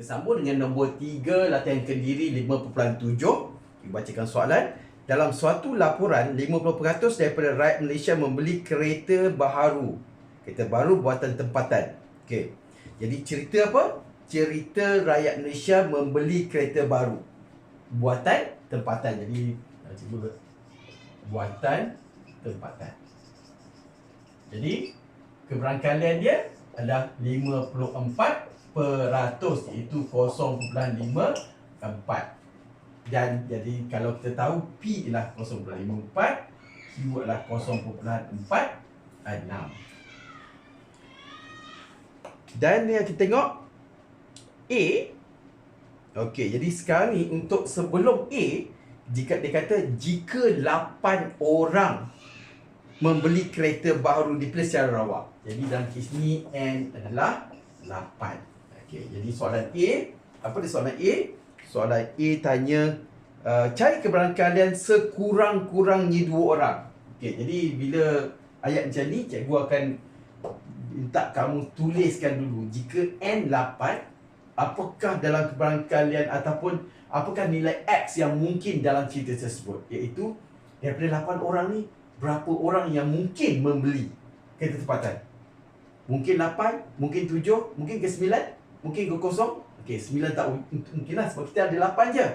Kita sambung dengan nombor 3 latihan kendiri 5.7. Kita bacakan soalan. Dalam suatu laporan, 50% daripada rakyat Malaysia membeli kereta baharu. Kereta baru buatan tempatan. Okey. Jadi cerita apa? Cerita rakyat Malaysia membeli kereta baru. Buatan tempatan. Jadi, buatan tempatan. Jadi, keberangkalian dia adalah 54 peratus iaitu 0.54 dan jadi kalau kita tahu P ialah 0.54 Q adalah 0.46 dan yang kita tengok A Okey, jadi sekarang ni untuk sebelum A jika dia kata jika 8 orang membeli kereta baru dipilih secara rawak. Jadi dalam kes ni N adalah 8. Okey, jadi soalan A, apa dia soalan A? Soalan A tanya uh, cari keberangkalian sekurang-kurangnya dua orang. Okey, jadi bila ayat macam ni cikgu akan minta kamu tuliskan dulu jika N8 apakah dalam keberangkalian ataupun apakah nilai X yang mungkin dalam cerita tersebut iaitu daripada 8 orang ni berapa orang yang mungkin membeli kereta tempatan mungkin 8 mungkin 7 mungkin ke 9 Mungkin ke kosong? Okey, sembilan tak mungkin lah Sebab kita ada lapan je.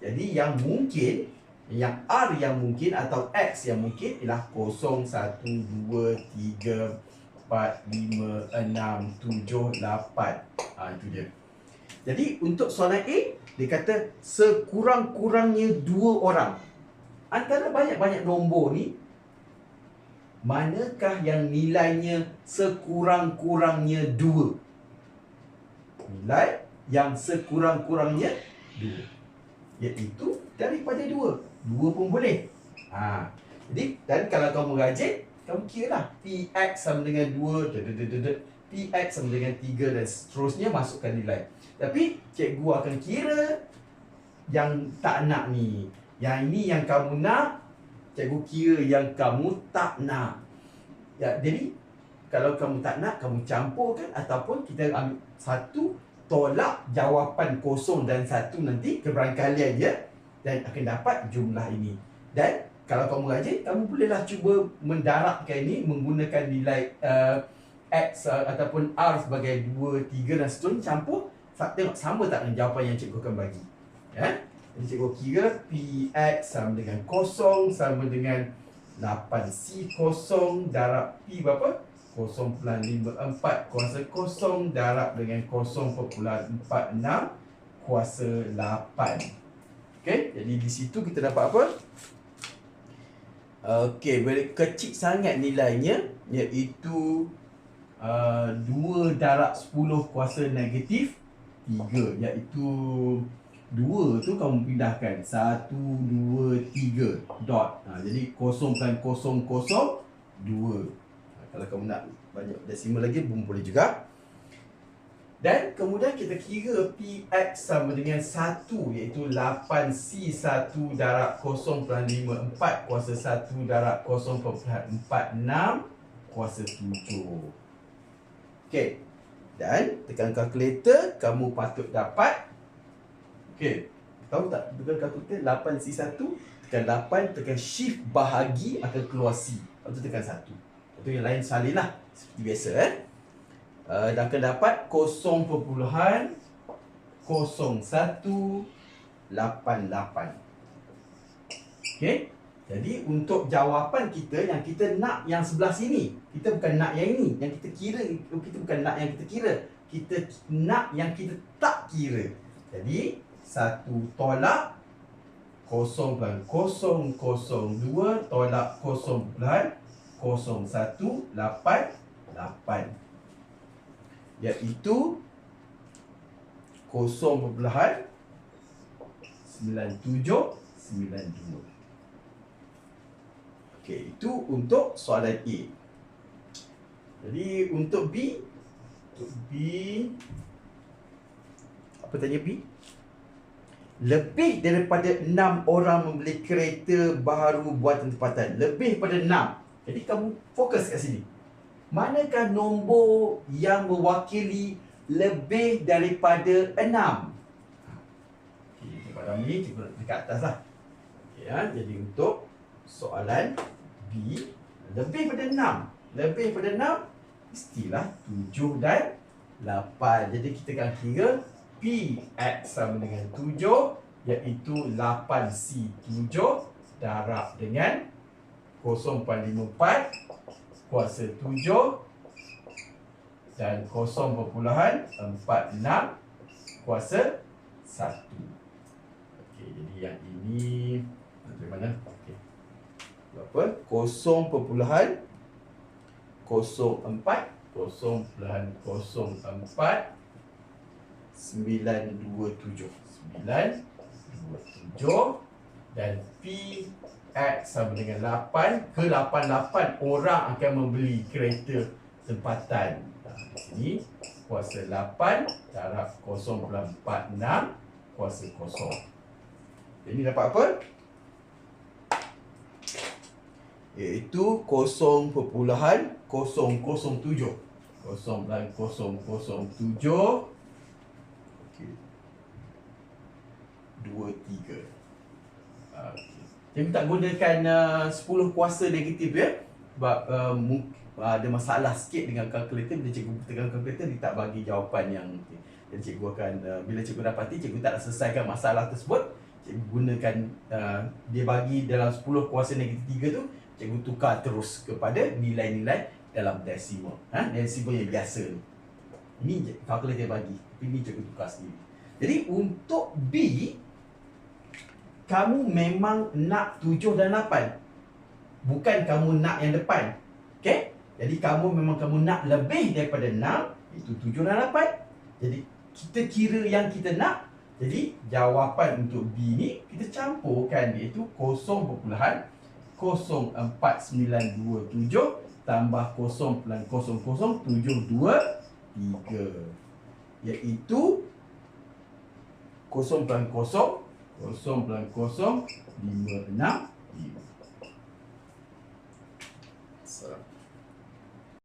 Jadi yang mungkin Yang R yang mungkin Atau X yang mungkin Ialah kosong, satu, dua, tiga Empat, lima, enam, tujuh, lapan. Ha, Itu dia. Jadi untuk soalan A Dia kata Sekurang-kurangnya dua orang. Antara banyak-banyak nombor ni Manakah yang nilainya sekurang-kurangnya dua? Nilai yang sekurang-kurangnya dua, iaitu daripada dua, dua pun boleh. Ha. jadi dan kalau kamu rajin kamu kira lah px sama dengan dua, px sama dengan tiga dan seterusnya masukkan nilai tapi cikgu akan kira yang tak nak ni yang ini yang kamu nak cikgu kira yang kamu tak nak. Ya, jadi kalau kamu tak nak, kamu campurkan ataupun kita ambil satu tolak jawapan kosong dan satu nanti keberangkalian dia dan akan dapat jumlah ini. Dan kalau kamu rajin, kamu bolehlah cuba mendarabkan ini menggunakan nilai uh, X uh, ataupun R sebagai 2, 3 dan seterusnya campur. Tengok sama tak dengan jawapan yang cikgu akan bagi. Ya? Jadi cikgu kira PX sama dengan kosong sama dengan 8C kosong darab P berapa? 0.54 kuasa kosong darab dengan 0.46 kuasa 8 Okey, jadi di situ kita dapat apa? Okey, kecil sangat nilainya iaitu uh, 2 darab 10 kuasa negatif 3 iaitu 2 tu kamu pindahkan. 1, 2, 3 dot. Ha, Jadi 0.002 kalau kamu nak banyak desimal lagi pun boleh juga. Dan kemudian kita kira PX sama dengan 1 iaitu 8C1 darab 0.54 kuasa 1 darab 0.46 kuasa 7. Okey. Dan tekan kalkulator kamu patut dapat Okey. Tahu tak tekan kalkulator 8C1 tekan 8 tekan shift bahagi akan keluar C. Lepas tu tekan 1. Itu yang lain salin lah. Seperti biasa eh. Uh, Dan akan dapat 0.0188 Okay jadi untuk jawapan kita yang kita nak yang sebelah sini Kita bukan nak yang ini Yang kita kira Kita bukan nak yang kita kira. Kita nak yang kita tak kira. Jadi Satu tolak 0.002 tolak 0.0 0188 iaitu 0.9792 Okey, itu untuk soalan A. Jadi untuk B, untuk B apa tanya B? Lebih daripada 6 orang membeli kereta baru buatan tempatan. Lebih daripada 6. Jadi kamu fokus kat sini. Manakah nombor yang mewakili lebih daripada 6. Okey, pada ni cikgu nak dekat atas lah. Okay, ya, jadi untuk soalan B lebih pada 6. Lebih pada 6 mestilah 7 dan 8. Jadi kita akan kira P X sama dengan 7 iaitu 8C 7 darab dengan 0.54 kuasa 7 dan 0.46 kuasa 1. Okey, jadi yang ini dari mana? Okey. Berapa? 0.04 0.04 927 927 dan P X sama dengan 8 ke 88 orang akan membeli kereta tempatan. Nah, di sini kuasa 8 darab 0.46 kuasa 0. Ini dapat apa? Iaitu 0.007 0.007 Okey. 2 3 Jadi tak gunakan uh, 10 kuasa negatif ya. Sebab uh, uh, ada masalah sikit dengan kalkulator bila cikgu tekan kalkulator dia tak bagi jawapan yang okay. Jadi cikgu akan uh, bila cikgu dapati cikgu tak selesaikan masalah tersebut, cikgu gunakan uh, dia bagi dalam 10 kuasa negatif 3 tu, cikgu tukar terus kepada nilai-nilai dalam desimal. Ha? Desimal yang biasa ni. Ini kalkulator bagi. Tapi ni cikgu tukar sendiri. Jadi untuk B kamu memang nak tujuh dan lapan. Bukan kamu nak yang depan. Okay? Jadi kamu memang kamu nak lebih daripada enam. Itu tujuh dan lapan. Jadi kita kira yang kita nak. Jadi jawapan untuk B ni kita campurkan iaitu 0.0497 tambah 0.0072 iaitu 0.0 0.056